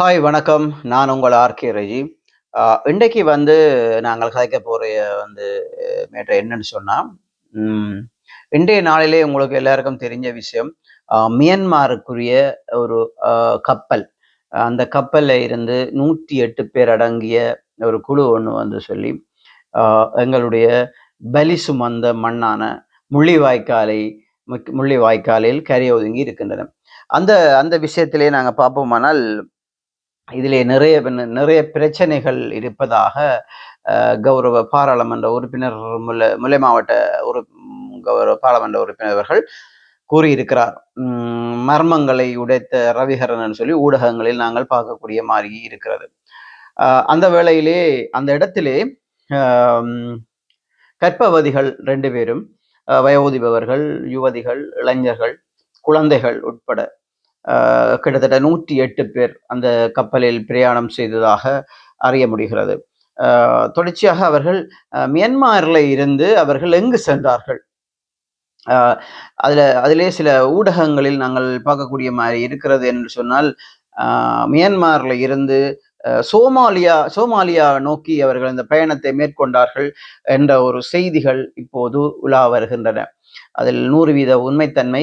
Hi வணக்கம். நான் உங்கள் ஆர்கே ரஜி. ஆஹ் இன்றைக்கு வந்து நாங்கள் கதைக்க போகிற வந்து மேட்டர் என்னன்னு சொன்னால் இன்றைய நாளிலே உங்களுக்கு எல்லாருக்கும் தெரிஞ்ச விஷயம் மியன்மாருக்குரிய ஒரு கப்பல். அந்த கப்பலில் இருந்து நூற்றி எட்டு பேர் அடங்கிய ஒரு குழு ஒன்று வந்து சொல்லி எங்களுடைய பலி சுமந்த மண்ணான முள்ளிவாய்க்காலை முக்- முள்ளிவாய்க்காலில் கரை ஒதுங்கி இருக்கின்றன. அந்த அந்த விஷயத்திலே நாங்கள் பார்ப்போமானால் இதிலே நிறைய நிறைய பிரச்சனைகள் இருப்பதாக கௌரவ பாராளுமன்ற உறுப்பினர் முல்லை முல்லை மாவட்ட உறு கௌரவ பாராளுமன்ற உறுப்பினர் அவர்கள் கூறியிருக்கிறார். மர்மங்களை உடைத்த ரவிஹரன் சொல்லி ஊடகங்களில் நாங்கள் பார்க்கக்கூடிய மாதிரி இருக்கிறது. அந்த வேளையிலே அந்த இடத்திலே கற்பவதிகள் ரெண்டு பேரும் வயோதிபவர்கள் யுவதிகள் இளைஞர்கள் குழந்தைகள் உட்பட கிட்டத்தட்ட நூற்றி எட்டு பேர் அந்த கப்பலில் பிரயாணம் செய்ததாக அறிய முடிகிறது. தொடர்ச்சியாக அவர்கள் மியன்மாரில் இருந்து அவர்கள் எங்கு சென்றார்கள்? அதில் அதிலே சில ஊடகங்களில் நாங்கள் பார்க்கக்கூடிய மாதிரி இருக்கிறது என்று சொன்னால் மியன்மாரில் இருந்து சோமாலியா சோமாலியா நோக்கி அவர்கள் இந்த பயணத்தை மேற்கொண்டார்கள் என்ற ஒரு செய்திகள் இப்போது உலா வருகின்றன. அதில் நூறு வீத உண்மைத்தன்மை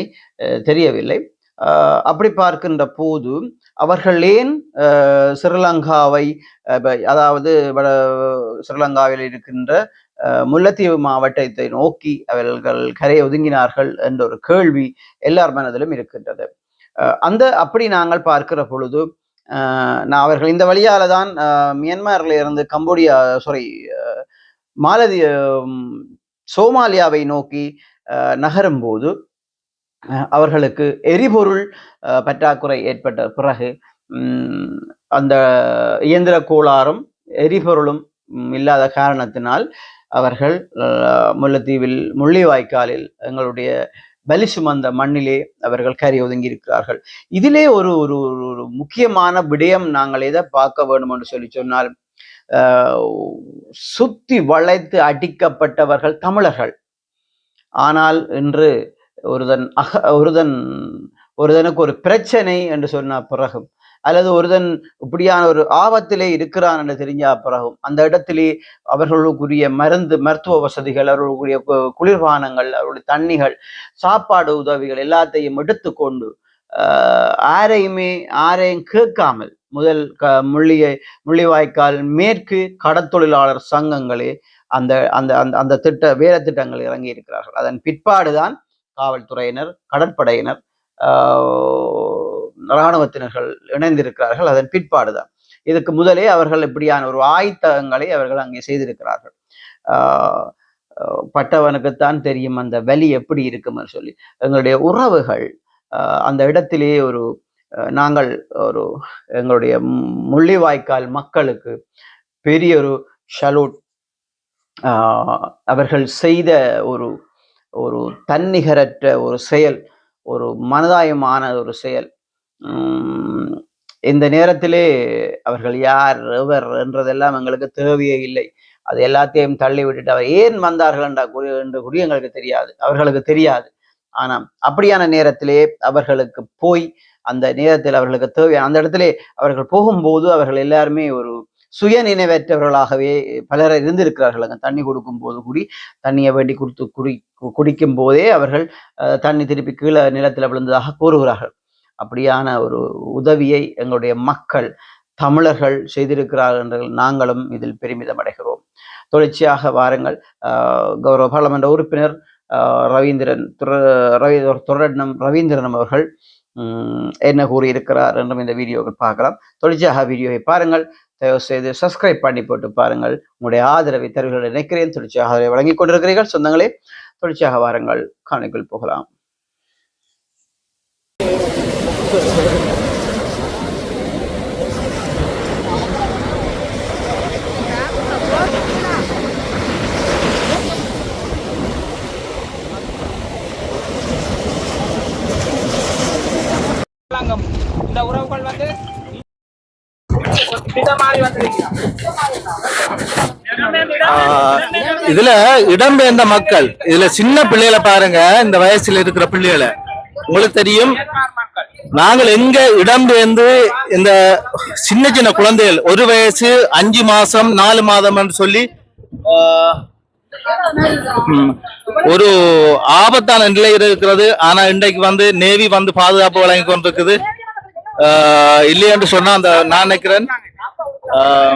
தெரியவில்லை. அப்படி பார்க்கின்ற போது அவர்கள் ஏன் ஸ்ரீலங்காவை அதாவது வட ஸ்ரீலங்காவில் இருக்கின்ற அஹ், முல்லைத்தீவு மாவட்டத்தை நோக்கி அவர்கள் கரையை ஒதுங்கினார்கள் என்ற ஒரு கேள்வி எல்லார் மனதிலும் இருக்கின்றது. அஹ், அந்த அப்படி நாங்கள் பார்க்கிற பொழுது நான் அவர்கள் இந்த வழியால தான் அஹ், இருந்து கம்போடியா சாரி மாலதி உம், சோமாலியாவை நோக்கி அஹ், நகரும்போது அவர்களுக்கு எரிபொருள் பற்றாக்குறை ஏற்பட்ட பிறகு அந்த இயந்திர கோளாறும் எரிபொருளும் இல்லாத காரணத்தினால் அவர்கள் முல்லைத்தீவில் முள்ளிவாய்க்காலில் எங்களுடைய பலி சுமந்த மண்ணிலே அவர்கள் கரை ஒதுங்கி இருக்கிறார்கள் இதிலே ஒரு ஒரு ஒரு ஒரு முக்கியமான விடயம் நாங்கள் எதை பார்க்க வேண்டும் என்று சொல்லி சொன்னால் சுத்தி வளைத்து அடிக்கப்பட்டவர்கள் தமிழர்கள். ஆனால் இன்று ஒருதன் அக ஒருதன் ஒருதனுக்கு ஒரு பிரச்சனை என்று சொன்ன பிறகும். அல்லது ஒருதன் இப்படியான ஒரு ஆபத்திலே இருக்கிறான் என்று தெரிஞ்ச பிறகும். அந்த இடத்திலே அவர்களுக்குரிய மருந்து மருத்துவ வசதிகள் அவர்களுக்குரிய கு- குளிர்பானங்கள் அவருடைய தண்ணிகள் சாப்பாடு உதவிகள் எல்லாத்தையும் எடுத்துக்கொண்டு ஆஹ், யாரையுமே யாரையும் கேட்காமல் முதல் க முள்ளியை முள்ளிவாய்க்கால் மேற்கு கடற்தொழிலாளர் சங்கங்களே அந்த அந்த அந்த அந்த திட்ட வேலை திட்டங்கள் இறங்கி இருக்கிறார்கள் அதன் பிற்பாடுதான் காவல்துறையினர் கடற்படையினர் ஆஹ், இராணுவத்தினர்கள் இணைந்திருக்கிறார்கள். அதன் பிற்பாடுதான். இதுக்கு முதலே அவர்கள் இப்படியான ஒரு ஆயத்தங்களை அவர்கள் அங்கே செய்திருக்கிறார்கள். ஆஹ், பட்டவனுக்குத்தான் தெரியும் அந்த வலி எப்படி இருக்கும்னு சொல்லி. எங்களுடைய உறவுகள் ஆஹ், அந்த இடத்திலேயே ஒரு நாங்கள் ஒரு எங்களுடைய முள்ளிவாய்க்கால் மக்களுக்கு பெரிய ஒரு ஷலூட் அவர்கள் செய்த ஒரு ஒரு தன்னிகரற்ற ஒரு செயல் ஒரு மனதாயமான ஒரு செயல். இந்த நேரத்திலே அவர்கள் யார் எவர் என்றதெல்லாம் எங்களுக்கு தேவையே இல்லை. அது எல்லாத்தையும் தள்ளி விட்டுட்டு அவர் ஏன் வந்தார்கள் என்ற குறி என்று குறி எங்களுக்கு தெரியாது அவர்களுக்கு தெரியாது. ஆனால் அப்படியான நேரத்திலே அவர்களுக்கு போய் அந்த நேரத்தில் அவர்களுக்கு தேவையான அந்த இடத்துல அவர்கள் போகும்போது அவர்கள் எல்லாருமே ஒரு சுய நினைவற்றவர்களாகவே பலர் இருந்திருக்கிறார்கள். அங்கே தண்ணி கொடுக்கும் போது கூடி தண்ணியை வேண்டி கொடுத்து குடி குடிக்கும் போதே அவர்கள் அஹ், தண்ணி திருப்பி கீழே நிலத்தில் விழுந்ததாக கூறுகிறார்கள். அப்படியான ஒரு உதவியை எங்களுடைய மக்கள் தமிழர்கள் செய்திருக்கிறார்கள் என்று நாங்களும் இதில் பெருமிதம் அடைகிறோம் தொடர்ச்சியாக வாருங்கள். கௌரவ பாராளுமன்ற உறுப்பினர் ரவீந்திரன் துர ரவி துரட்னம் ரவீந்திரன் அவர்கள் உம், என்ன கூறியிருக்கிறார் என்றும் இந்த வீடியோவில் பார்க்கலாம். தொடர்ச்சியாக வீடியோவை பாருங்கள். தயவு செய்து சப்ஸ்கிரைப் பண்ணி போட்டு பாருங்கள். உங்களுடைய ஆதரவை தருகிறேன் நினைக்கிறேன். தொடர்ச்சியாக அதை வழங்கிக் கொண்டிருக்கிறீர்கள். சொந்தங்களே தொடர்ச்சியாக வாருங்கள். காணிக்குள் போகலாம் அரசாங்கம் இந்த உறவுகள் வந்து திட்டமாறி வந்திருக்கிறார் இதுல இடம்பெயர்ந்த மக்கள் இதுல சின்ன பிள்ளைகளை பாருங்க இந்த வயசுல இருக்கிற பிள்ளைகளை. உங்களுக்கு தெரியும் நாங்கள் எங்க இடம்பெயர்ந்து இந்த சின்ன சின்ன குழந்தைகள் ஒரு வயசு அஞ்சு மாசம் நாலு மாதம் என்று சொல்லி ஒரு ஆபத்தான நிலையில் இருக்கிறது. ஆனா இன்றைக்கு வந்து நேவி வந்து பாதுகாப்பு வழங்கி கொண்டிருக்குது. இல்லை என்று சொன்னா அந்த நான் நினைக்கிறேன். ஆஹ்,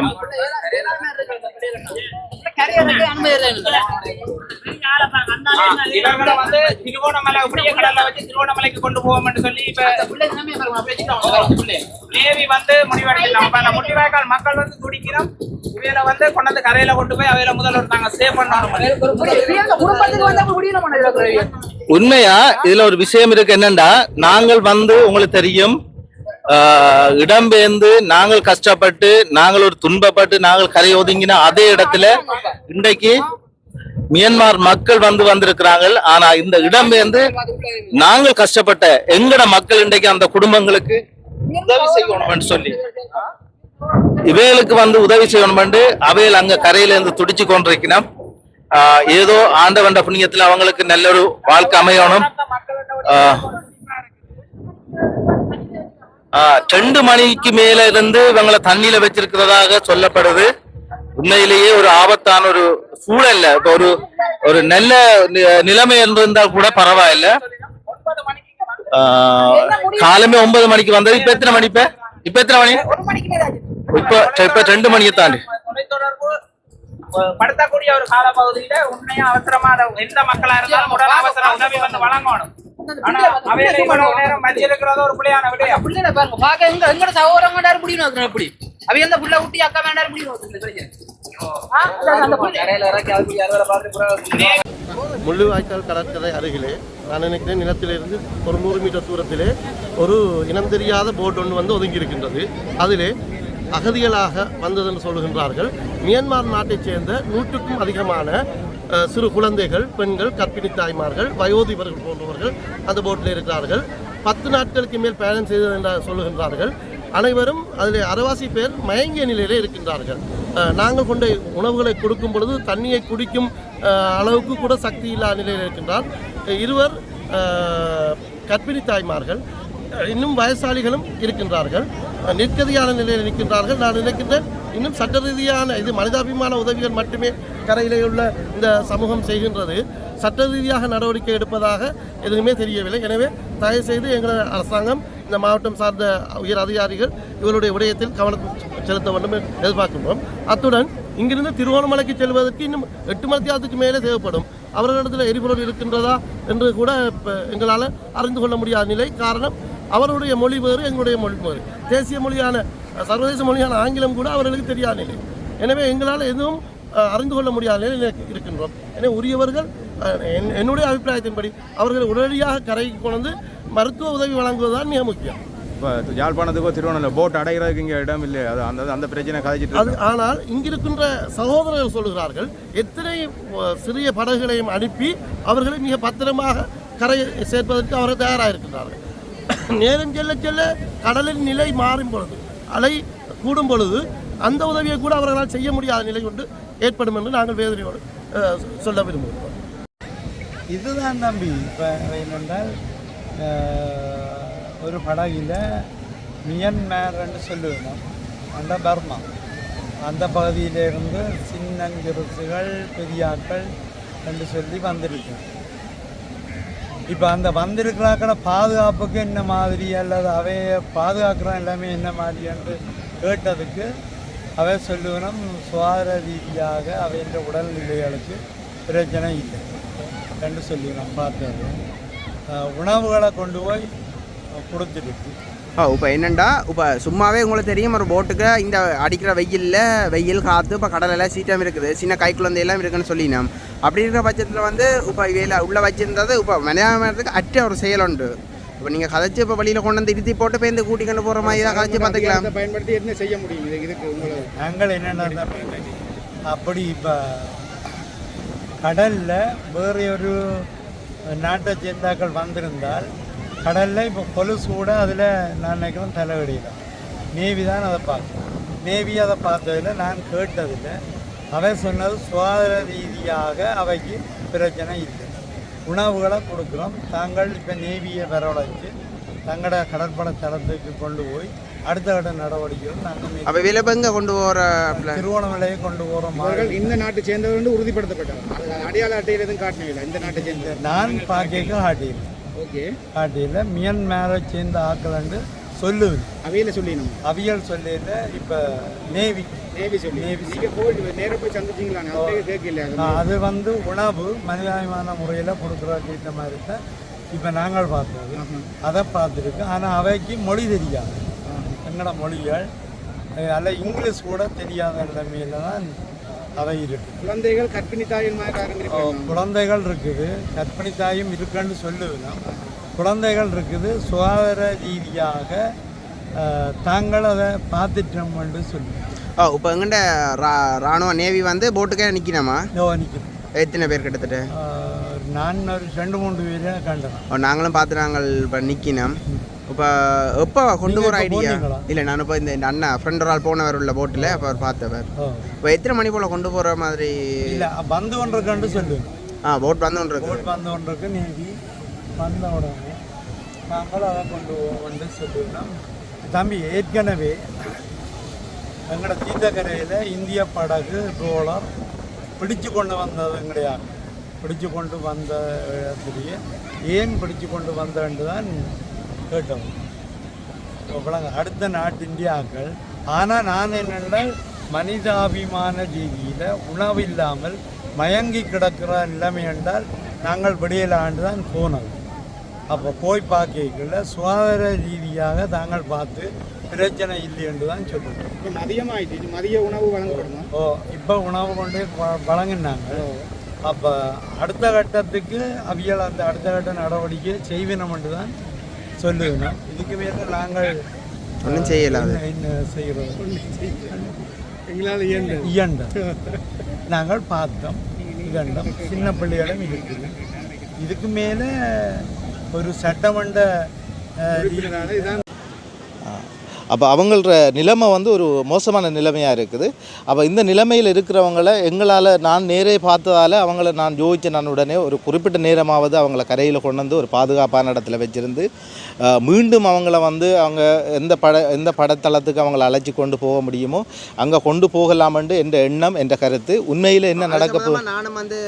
வந்து திருவோணமலை அப்படியே கடல்ல வச்சு திருவோணமலைக்கு கொண்டு போவோம்னு சொல்லி இப்ப நேவி வந்து முடிவெடுக்கலாம் அப்ப அந்த மக்கள் வந்து துடிக்கிறோம். இவையில வந்து கொண்டாந்து கரையில கொண்டு போய் அவையில முதல்வர் நாங்க சேவ் பண்ணணும். உண்மையா? இதுல ஒரு விஷயம் இருக்கு என்னன்னா நாங்கள் வந்து உங்களுக்கு தெரியும். இடம்பெயர்ந்து நாங்கள் கஷ்டப்பட்டு நாங்கள் ஒரு துன்பப்பட்டு நாங்கள் கரை ஒதுங்கின அதே இடத்துல இன்றைக்கு மியான்மர் மக்கள் வந்து வந்திருக்கிறாங்க ஆனா இந்த இடம்பெயர்ந்து நாங்கள் கஷ்டப்பட்ட எங்கட மக்கள் இன்றைக்கு அந்த குடும்பங்களுக்கு உதவி செய்யணும்னு சொல்லி. இவைகளுக்கு வந்து உதவி செய்யணும்னு அவையில் அங்க கரையில இருந்து துடிச்சு கொண்டிருக்கணும் ஆஹ் ஏதோ ஆண்டவண்ட புண்ணியத்துல அவங்களுக்கு நல்ல ஒரு வாழ்க்கை அமையணும். ஆஹ் ரெண்டு மணிக்கு மேல இருந்து இவங்களை தண்ணியில வச்சிருக்கிறதாக சொல்லப்படுது. உண்மையிலேயே ஒரு ஆபத்தான ஒரு சூழல்ல. இப்ப ஒரு ஒரு நல்ல நிலைமை இருந்திருந்தா கூட பரவாயில்ல. காலமே ஒன்பது மணிக்கு வந்தது. இப்ப எத்தனை மணி இப்ப? இப்ப எத்தனை மணி? இப்ப இப்ப ரெண்டு மணியை தாண்டி. படுத்தக்கூடிய ஒரு காலப்பகுதியில உண்மையா அவசரமான எந்த மக்களா இருந்தாலும் உடல் அவசர உதவி வந்து வழங்கணும். ஒரு பிள்ளையான விடயம் பிள்ளைகளை பாருங்க. பாக்க எங்க எங்கட சகோதரம் வேண்டாரு முடியும் வைக்கணும் எப்படி அவ எந்த புள்ள குட்டி அக்கா வேண்டாரு முடியும் வைக்கணும் ஆ, அதான் அந்த புள்ள. முள்ளிவாய்க்கால் கடற்கரை அருகிலே நான் நினைக்கிறேன் நிலத்திலிருந்து ஒரு நூறு மீட்டர் தூரத்திலே ஒரு இனம் தெரியாத போட் ஒன்று வந்து ஒதுங்கி இருக்கின்றது அதிலே அகதிகளாக வந்ததென்று சொல்கின்றார்கள் மியான்மர் நாட்டைச் சேர்ந்த நூற்றுக்கும் அதிகமான சிறு குழந்தைகள் பெண்கள் கர்ப்பிணி தாய்மார்கள் வயோதிபர்கள் போன்றவர்கள் அந்த போட்டில் இருக்கிறார்கள். பத்து நாட்களுக்கு மேல் பயணம் செய்தது என்று சொல்லுகின்றார்கள். அனைவரும் அதில் அரைவாசி பேர் மயங்கிய நிலையிலே இருக்கின்றார்கள். நாங்கள் கொண்ட உணவுகளை கொடுக்கும் பொழுது தண்ணியை குடிக்கும் அளவுக்கு கூட சக்தி இல்லாத நிலையில் இருக்கின்றார். இருவர் அஹ், கர்ப்பிணி தாய்மார்கள் இன்னும் வயசாளிகளும் இருக்கின்றார்கள். நிற்கதியான நிலையில் நிற்கின்றார்கள். நான் நினைக்கின்றேன் இன்னும் சட்ட ரீதியான இது மனிதாபிமான உதவிகள் மட்டுமே கரையிலே உள்ள இந்த சமூகம் செய்கின்றது. சட்ட ரீதியாக நடவடிக்கை எடுப்பதாக எதுவுமே தெரியவில்லை. எனவே தயவு செய்து எங்கள் அரசாங்கம் இந்த மாவட்டம் சார்ந்த உயர் அதிகாரிகள் இவருடைய விடயத்தில் கவனம் செலுத்த வேண்டும் என்று எதிர்பார்க்கின்றோம். அத்துடன் இங்கிருந்து திருவோணமலைக்கு செல்வதற்கு இன்னும் எட்டு மணி மேலே தேவைப்படும். அவர்களிடத்தில் எரிபொருள் இருக்கின்றதா என்று கூட இப்போ எங்களால் அறிந்து கொள்ள முடியாத நிலை. காரணம் அவருடைய மொழி வேறு எங்களுடைய மொழி வேறு. தேசிய மொழியான சர்வதேச மொழியான ஆங்கிலம் கூட அவர்களுக்கு தெரியாத. நிலை எனவே எங்களால் எதுவும் அறிந்து கொள்ள முடியாத நிலையில் இருக்கின்றோம். எனவே உரியவர்கள் என்னுடைய அபிப்பிராயத்தின்படி அவர்களை உடனடியாக கரைக்கு கொண்டு மருத்துவ உதவி வழங்குவதுதான் மிக முக்கியம். இப்போ யாழ்ப்பாணத்துக்கோ திருவண்ணாமலை போட் அடைகிறதுக்கு இங்கே இடம் இல்லை அது அந்த அந்த பிரச்சனை கதைச்சிட்டு அது. ஆனால் இங்கிருக்கின்ற சகோதரர்கள் சொல்கிறார்கள் எத்தனை சிறிய படகுகளையும் அனுப்பி அவர்களை மிக பத்திரமாக கரை சேர்ப்பதற்கு அவர்கள் தயாராக இருக்கின்றார்கள். நேரம் செல்ல செல்ல கடலின் நிலை மாறும் பொழுது அலை கூடும் பொழுது அந்த உதவியை கூட அவர்களால் செய்ய முடியாத நிலை கொண்டு ஏற்படும் என்று நாங்கள் வேதனையோடு சொல்ல விரும்புகிறோம். இதுதான் தம்பி இப்போ என்னென்றால் ஒரு படகில் மியன்மார்ன்னு சொல்லுவோம் அந்த பர்மா. அந்த பகுதியிலிருந்து சின்னஞ்சிறுசுகள் பெரியாக்கள் என்று சொல்லி வந்திருக்கு இப்போ அந்த வந்திருக்கிறாக்கிற பாதுகாப்புக்கு என்ன மாதிரி அல்லது அவைய பாதுகாக்கிறான் எல்லாமே என்ன மாதிரி என்று கேட்டதுக்கு அவை சொல்லுவனும் சுகாதார ரீதியாக அவையின் உடல்நிலைகளுக்கு பிரச்சனை இல்லை என்று சொல்லி நான் பார்த்தது உணவுகளை கொண்டு போய் கொடுத்துருக்கு. ஓ இப்போ என்னண்டா? இப்போ சும்மாவே உங்களுக்கு தெரியும் ஒரு போட்டுக்கு இந்த அடிக்கிற வெயிலில் வெயில் காற்று இப்போ கடலெல்லாம் சீட்டம் இருக்குது. சின்ன கை குழந்தை எல்லாம் இருக்குன்னு சொல்லினோம். அப்படி இருக்கிற பட்சத்தில் வந்து இப்போ இவையில் உள்ளே வச்சிருந்தது இப்போ மனிதாபத்துக்கு அற்ற ஒரு செயல் உண்டு. இப்போ நீங்கள் கதைச்சு இப்போ வெளியில் கொண்டு வந்து இருத்தி போட்டு பேருந்து கூட்டி கொண்டு போகிற மாதிரி தான் கதைச்சு பார்த்துக்கலாம். பயன்படுத்தி என்ன செய்ய முடியும்? இது இதுக்கு உங்களுக்கு நாங்கள் என்னென்ன அப்படி இப்போ கடலில் வேறு ஒரு நாட்டை சேர்ந்தாக்கள் வந்திருந்தால் கடலில் இப்போ கொலுசு கூட அதில் நான் நினைக்கிறேன் தலைவடியிடும் நேவி தான் அதை பார்த்தோம் நேவி அதை பார்த்ததில் நான் கேட்டதில் அவை சொன்னது சுகாதார ரீதியாக அவைக்கு பிரச்சனை இல்லை. உணவுகளை கொடுக்குறோம். தாங்கள் இப்போ நேவியை வரவழைச்சு தங்களோட கடற்படை தளத்துக்கு கொண்டு போய் அடுத்த கட்ட நடவடிக்கைகள் நாங்கள் அப்போ எங்கே கொண்டு போகிற திருவோணமலையை கொண்டு போகிற மாதிரி. இந்த நாட்டை சேர்ந்தவர் வந்து உறுதிப்படுத்தப்பட்டவர் அது அடையாள அட்டையில் எதுவும் காட்டணும் இந்த நாட்டை சேர்ந்த நான் பார்க்க காட்டியில் ஓகே. காட்டியில் மியன்மாரை சேர்ந்த ஆக்கலண்டு சொல்லுவேன் அவையில சொல்லிடணும். அவியல் சொல்லியில் இப்போ நேவி. நேவி சொல்லி. நேவி நீங்கள் போயிட்டு நேராக போய் சந்திச்சிங்களா? கேட்கல. அது வந்து உணவு மனிதாயமான முறையில் கொடுக்குறதுக்கு ஏற்ற மாதிரி தான் இப்போ நாங்கள் பார்த்தது. அதை பார்த்துருக்கு. ஆனால் அவைக்கு மொழி தெரியாது. எங்களோட மொழிகள் அல்ல இங்கிலீஷ் கூட தெரியாத நிலைமையில தான் அவை இருக்கு குழந்தைகள் கற்பிணி தாயின் மாதிரி குழந்தைகள் இருக்குது கற்பிணி தாயும் இருக்குன்னு சொல்லுவேன் குழந்தைகள் இருக்குது சுகாதார ரீதியாக தாங்கள் அதை பார்த்துட்டோம்னு சொல்லுவேன் ஓ இப்போ எங்கிட்ட ரா ராணுவ நேவி வந்து போட்டுக்கே நிற்கணுமா நிற்கிறேன் எத்தனை பேர் கிட்டத்தட்ட? நான் ஒரு ரெண்டு மூன்று பேரை கண்டேன் ஓ, நாங்களும் பார்த்து நாங்கள் இப்போ நிற்கணும் இப்போ எப்போ கொண்டு போகிற ஐடியா? இல்லை நான் இப்போ இந்த இந்த அண்ணா ஃப்ரெண்ட் ஒரு ஆள் போனவர் உள்ள போட்டில் அப்போ அவர் பார்த்தவர். இப்போ எத்தனை மணி போல் கொண்டு போகிற மாதிரி? இல்லை வந்து கொண்டிருக்கேன்னு சொல்லுவேன் ஆ போட் வந்து ஒன்று போட் வந்து கொண்டிருக்கு நீதி வந்த உடனே நாங்கள் அதை கொண்டு வந்து சொல்லுவோம் தம்பி ஏற்கனவே எங்களோட தீர்த்தக்கரையில் இந்திய படகு ட்ரோலர் பிடிச்சு கொண்டு வந்தது கிடையாது பிடிச்சு கொண்டு வந்த இடத்துலையே ஏன் பிடிச்சு கொண்டு வந்தேன்னு தான் கேட்டோம். அடுத்த நாட்டு இந்தியாக்கள் ஆனால் நான் என்னென்ன மனிதாபிமான ரீதியில் உணவு இல்லாமல் மயங்கி கிடக்கிற நிலைமை என்றால் நாங்கள் விடியலாண்டு தான் போனது அப்போ போய் பார்க்கல சுகாதார ரீதியாக தாங்கள் பார்த்து பிரச்சனை இல்லை என்று தான் சொல்லுவோம் மதியமாயிட்டு மதிய உணவு வழங்கப்படணும் ஓ இப்போ உணவு கொண்டு வழங்கினாங்க. அப்போ அடுத்த கட்டத்துக்கு அவியல் அந்த அடுத்த கட்ட நடவடிக்கை செய்வினம் என்று தான் சொல்லுவேன் இதுக்கு மேலே நாங்கள் ஒன்றும் செய்யல அது. என்ன- என்ன செய்கிறது எங்களால் இயன்ற. இயண்ட நாங்கள் பார்த்தோம் இகண்டம் சின்ன பிள்ளைகளும் இருக்குது இதுக்கு மேலே ஒரு சட்டமன்ற அப்போ அவங்களோட நிலைமை வந்து ஒரு மோசமான நிலைமையாக இருக்குது. அப்போ இந்த நிலைமையில் இருக்கிறவங்கள எங்களால் நான் நேரே பார்த்ததால் அவங்கள நான் யோசிச்ச நான் உடனே ஒரு குறிப்பிட்ட நேரமாவது அவங்கள கரையில் கொண்டு வந்து ஒரு பாதுகாப்பான இடத்துல வச்சிருந்து மீண்டும் அவங்கள வந்து அவங்க எந்த பட எந்த படத்தளத்துக்கு அவங்கள அழைச்சி கொண்டு போக முடியுமோ அங்கே கொண்டு போகலாமென்று என்ற எண்ணம் என்ற கருத்து உண்மையில் என்ன நடக்க போ சம்பந்தமா நானும் வந்து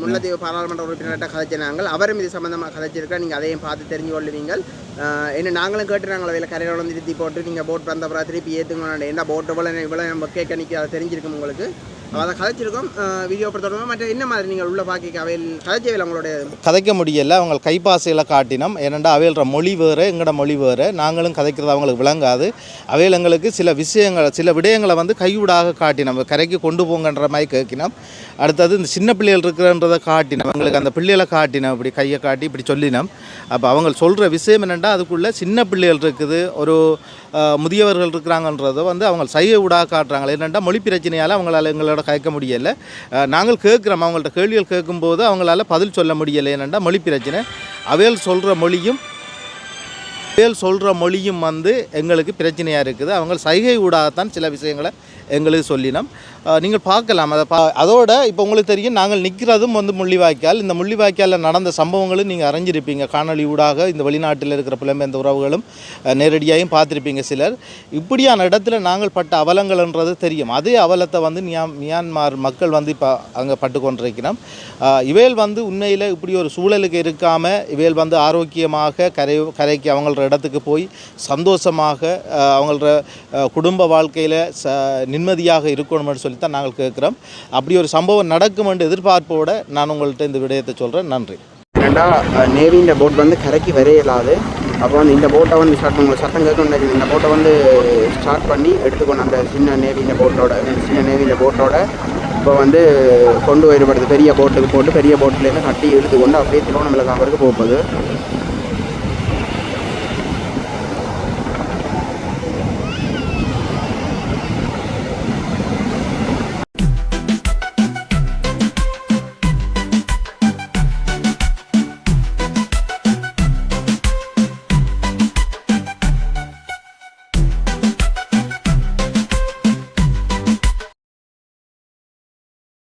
முல்லைத்தீவு பாராளுமன்ற உறுப்பினர்கிட்ட கதைச்சினாங்க அவரும் இது சம்பந்தமாக கதைச்சிருக்கா நீங்கள் அதையும் பார்த்து தெரிஞ்சு கொள்ளுவீங்க ஆஹ் என்ன நாங்களும் கேட்டு நாங்கள் அதில் கரையில் வந்து நிறுத்தி போட்டு நீங்கள் போட் வந்த அப்புறம் திருப்பி ஏற்றுங்க என்ன போட்டு போல இவ்வளோ நம்ம கேட்க நிற்க அதை தெரிஞ்சிருக்கும் உங்களுக்கு? அதை கதைச்சிருக்கோம். வீடியோ படத்தோட மற்ற என்ன மாதிரி நீங்கள் உள்ள பார்க்க அவையில் கதைச்சவையில் அவங்களுடைய கதைக்க முடியலை. அவங்க கைப்பாசையில் காட்டினோம். ஏனெண்டா அவையில்ற மொழி வேறு எங்களோட மொழி வேறு. நாங்களும் கதைக்கிறது அவங்களுக்கு விளங்காது. அவையில் எங்களுக்கு சில விஷயங்கள் சில விடயங்களை வந்து கைவிடாக காட்டினோம். கரைக்கு கொண்டு போங்கன்ற மாதிரி கேட்கினோம். அடுத்தது இந்த சின்ன பிள்ளைகள் இருக்கிறன்றதை காட்டினோம். எங்களுக்கு அந்த பிள்ளைகளை காட்டினோம். இப்படி கையை காட்டி இப்படி சொல்லினோம். அப்போ அவங்க சொல்கிற விஷயம் என்னென்னா அதுக்குள்ளே சின்ன பிள்ளைகள் இருக்குது. ஒரு முதியவர்கள் இருக்கிறாங்கன்றதை வந்து அவங்க சைகை ஊடாக காட்டுறாங்க என்னென்னா மொழி பிரச்சனையால் அவங்களால் எங்களோட கேட்க முடியலை. நாங்கள் கேட்குறோம். அவங்கள்ட்ட கேள்விகள் கேட்கும்போது அவங்களால் பதில் சொல்ல முடியலை. என்னென்னா மொழி பிரச்சனை. அவையல் சொல்கிற மொழியும் அவையல் சொல்கிற மொழியும் வந்து எங்களுக்கு பிரச்சனையாக இருக்குது. அவங்க சைகை ஊடாகத்தான் சில விஷயங்களை எங்களுக்கு சொல்லினோம். நீங்கள் பார்க்கலாம். அதை பா அதோட இப்போ உங்களுக்கு தெரியும் நாங்கள் நிற்கிறதும் வந்து முள்ளிவாய்க்கால். இந்த முள்ளிவாய்க்காலில் நடந்த சம்பவங்களும் நீங்கள் அறிஞ்சிருப்பீங்க. காணொளி ஊடாக இந்த வெளிநாட்டில் இருக்கிற புலம்பெயர்ந்த உறவுகளும் நேரடியாகவும் பார்த்துருப்பீங்க சிலர். இப்படியான இடத்துல நாங்கள் பட்ட அவலங்கள்ன்றது தெரியும். அதே அவலத்தை வந்து மியான் மியான்மார் மக்கள் வந்து இப்போ அங்கே பட்டு கொண்டிருக்கிறோம் இவையில் வந்து உண்மையில் இப்படி ஒரு சூழலுக்கு இருக்காமல் இவையில் வந்து ஆரோக்கியமாக கரை கரைக்கு அவங்களோட இடத்துக்கு போய் சந்தோஷமாக அவங்களோட குடும்ப வாழ்க்கையில் ச நிம்மதியாக இருக்கணும்னு சொல்லி தான் நாங்கள் கேட்குறோம். அப்படி ஒரு சம்பவம் நடக்கும் என்று எதிர்பார்ப்போட நான் உங்கள்கிட்ட இந்த விடயத்தை சொல்கிறேன் நன்றி. ரெண்டா நேவியின் போட் வந்து கரைக்கு வரையலாது. அப்போ வந்து இந்த போட்டை வந்து ஸ்டார்ட் பண்ண சத்தம் கேட்கணும் இந்த போட்டை வந்து ஸ்டார்ட் பண்ணி எடுத்துக்கணும். அந்த சின்ன நேவியின் போட்டோட சின்ன நேவியின் போட்டோட இப்போ வந்து கொண்டு வரப்படுது பெரிய போட்டுக்கு போட்டு பெரிய போட்டிலேருந்து கட்டி எடுத்துக்கொண்டு அப்படியே திருவண்ணாமலை காப்பருக்கு போகுது